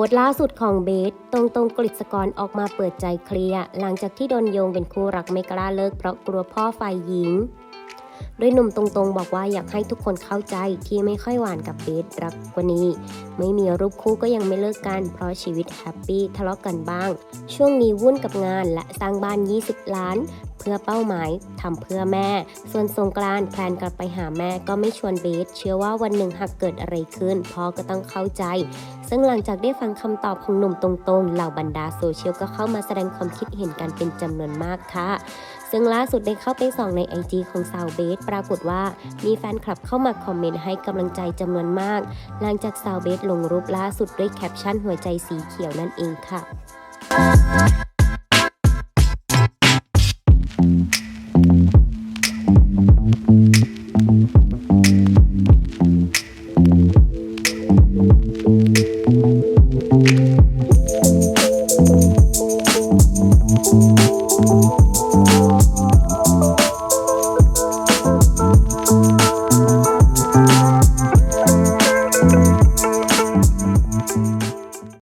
สต์ล่าสุดของเบสตรงตรงกฤษกรออกมาเปิดใจเคลียร์หลังจากที่โดนโยงเป็นคู่รักไม่กล้าเลิกเพราะกลัวพ่อฝ่ายหญิง โดยหนุ่มตรงๆ บอกว่าอยากให้ทุกคนเข้าใจที่ไม่ค่อยหวานกับเบสรักกว่านี้ ไม่มีรูปคู่ก็ยังไม่เลิกกัน เพราะชีวิตแฮปปี้ทะเลาะกันบ้าง ช่วงนี้วุ่นกับงานและสร้างบ้าน 20 ล้าน เพื่อเป้าหมายทำเพื่อแม่ ส่วนสงกรานแพลนกลับไปหาแม่ก็ไม่ชวนเบสเชื่อว่าวันหนึ่งหากเกิดอะไรขึ้นพ่อก็ต้องเข้าใจ ซึ่งหลังจากได้ฟังคำตอบของหนุ่มตรงๆ เหล่าบรรดาโซเชียลก็เข้ามาแสดงความคิดเห็นกันเป็นจำนวนมากค่ะ ซึ่งล่าสุดได้เข้าไปส่องในไอจีของสาวเบส ปรากฏว่ามีแฟนคลับเข้ามาคอมเมนต์ให้กำลังใจจำนวนมาก หลังจากสาวเบสลงรูปล่าสุดด้วยแคปชั่นหัวใจสีเขียวนั่นเองค่ะうん。